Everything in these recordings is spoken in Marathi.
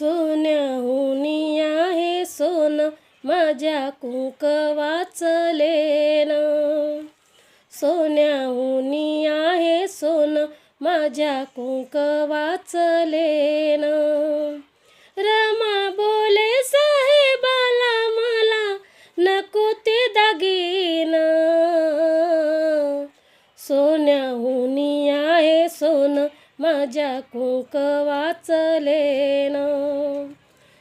सोन्याहुनी आहे सोन माझ्या कुंक वाचलेन सोन्याहुनी आहे सोन माझ्या कुंक वाचलेन रमा बोले साहेबाला मला नको ते दागिन. सोन्याहुनी आहे सोन माझ्या शंख वाचले न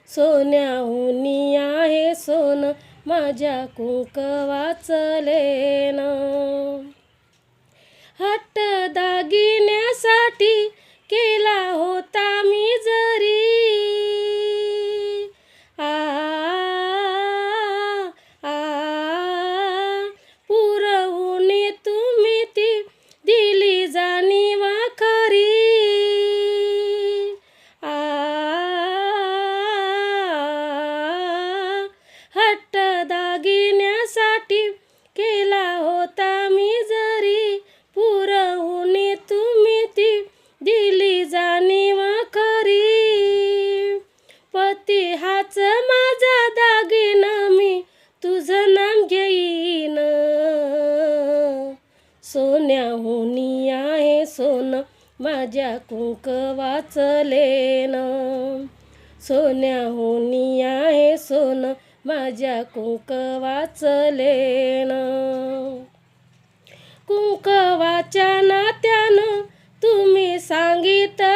सोन्याहुनी आहे सोन माझ्या कुंक वाचले ना घेईन सोन्याहुनी आहे सोन माझ्या कुंक वाचलेन सोन्याहुनी आहे सोन माझ्या कुंक वाचलेन कुंकवाच्या नात्यानं तुम्ही सांगितलं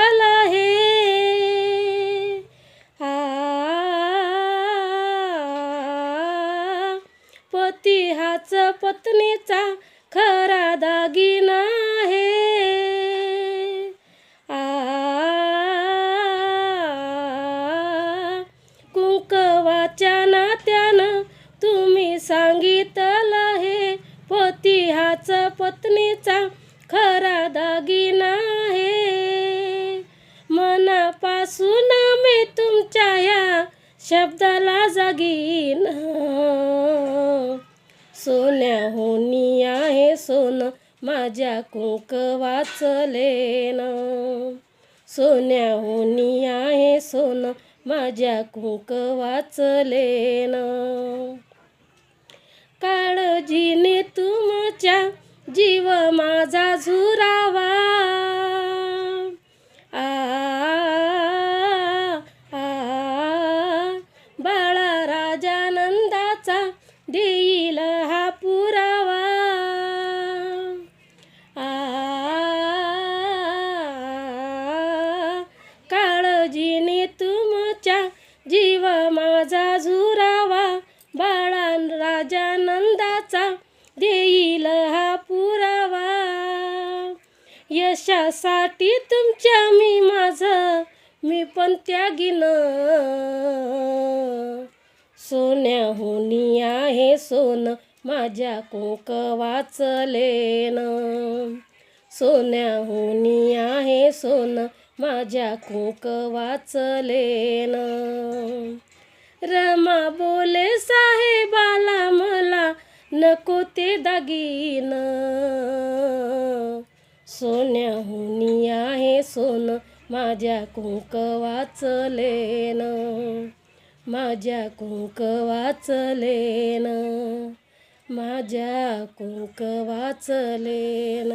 हाच पत्नीचा खरा दागिना आहे. आ कुंकवाच्या नात्यानं तुम्ही सांगितलं हे पती हाच पत्नीचा खरा दागिना आहे. मनापासून मी तुमच्या या शब्दाला जागीन. सोन्याहुनी आहे सोन माझ्या कुंक वाचलेन सोन्याहुनी आहे सोन माझ्या कुंक वाचलेन काळजीने तुमच्या जीव माझा झुरावा. आ आ बाळा राजानंदाचा देई राजानंदाचा देईल हा पुरावा. यशासाठी तुमच्या मी माझं मी पण त्यागीन. सोन्याहुनी आहे सोन माझ्या कुंक वाचलेन सोन्याहुनी आहे सोन माझ्या कुंक वाचलेन रमा बोले साहे नको ते दागिन. सोन्याहुनी आहे सोनं माझ्या कुंक वाचलेन माझ्या कुंक वाचलेन माझ्या कुंक वाचलेन